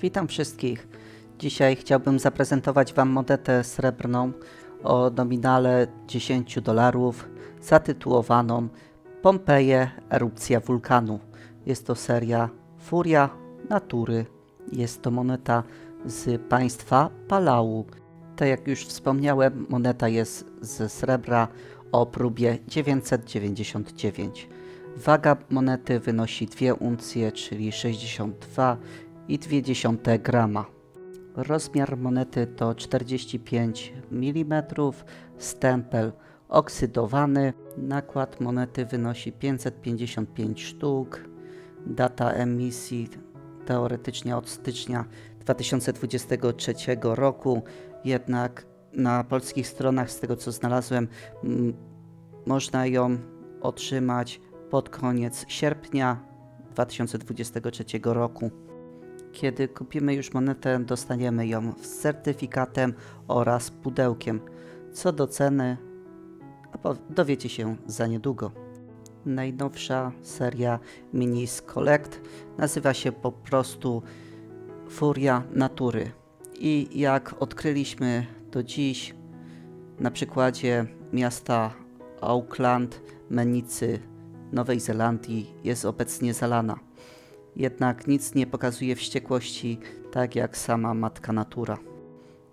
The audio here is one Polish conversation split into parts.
Witam wszystkich. Dzisiaj chciałbym zaprezentować Wam monetę srebrną o nominale 10 dolarów zatytułowaną Pompeje erupcja wulkanu. Jest to seria Furia Natury. Jest to moneta z państwa Palau. Tak jak już wspomniałem, moneta jest ze srebra o próbie 999. Waga monety wynosi 2 uncje, czyli 62,2 grama. Rozmiar monety to 45 mm, stempel oksydowany. Nakład monety wynosi 555 sztuk. Data emisji teoretycznie od stycznia 2023 roku, jednak na polskich stronach, z tego co znalazłem, można ją otrzymać pod koniec sierpnia 2023 roku. Kiedy kupimy już monetę, dostaniemy ją z certyfikatem oraz pudełkiem. Co do ceny, dowiecie się za niedługo. Najnowsza seria Minis Collect nazywa się po prostu Furia Natury. I jak odkryliśmy do dziś na przykładzie miasta Auckland, Menicy, Nowej Zelandii jest obecnie zalana. Jednak nic nie pokazuje wściekłości, tak jak sama matka natura.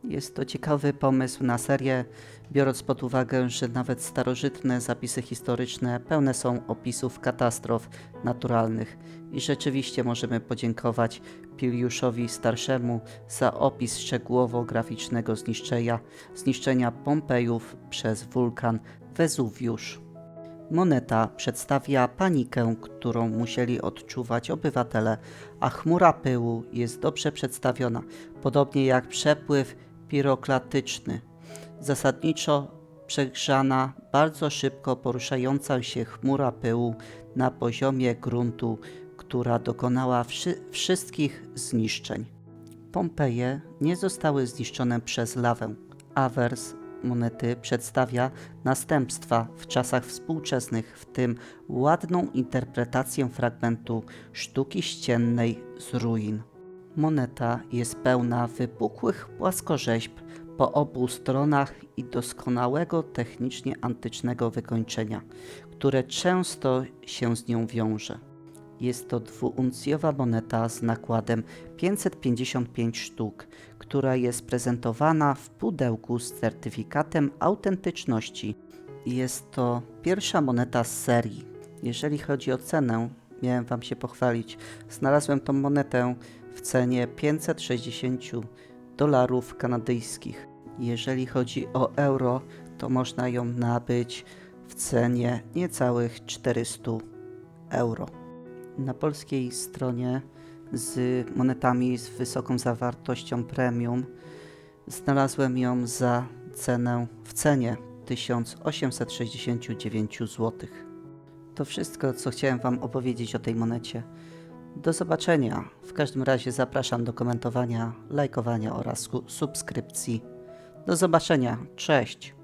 Jest to ciekawy pomysł na serię, biorąc pod uwagę, że nawet starożytne zapisy historyczne pełne są opisów katastrof naturalnych i rzeczywiście możemy podziękować Piliuszowi Starszemu za opis szczegółowo-graficznego zniszczenia, zniszczenia Pompejów przez wulkan Wezuwiusz. Moneta przedstawia panikę, którą musieli odczuwać obywatele, a chmura pyłu jest dobrze przedstawiona, podobnie jak przepływ piroklatyczny. Zasadniczo przegrzana, bardzo szybko poruszająca się chmura pyłu na poziomie gruntu, która dokonała wszy- wszystkich zniszczeń. Pompeje nie zostały zniszczone przez lawę. Awers monety przedstawia następstwa w czasach współczesnych, w tym ładną interpretację fragmentu sztuki ściennej z ruin. Moneta jest pełna wypukłych płaskorzeźb po obu stronach i doskonałego technicznie antycznego wykończenia, które często się z nią wiąże. Jest to dwuuncjowa moneta z nakładem 555 sztuk, która jest prezentowana w pudełku z certyfikatem autentyczności. Jest to pierwsza moneta z serii. Jeżeli chodzi o cenę, miałem Wam się pochwalić, znalazłem tą monetę w cenie 560 dolarów kanadyjskich. Jeżeli chodzi o euro, to można ją nabyć w cenie niecałych 400 euro. Na polskiej stronie z monetami z wysoką zawartością premium znalazłem ją za cenę w cenie 1869 zł. To wszystko, co chciałem Wam opowiedzieć o tej monecie. Do zobaczenia. W każdym razie zapraszam do komentowania, lajkowania oraz su- subskrypcji. Do zobaczenia. Cześć.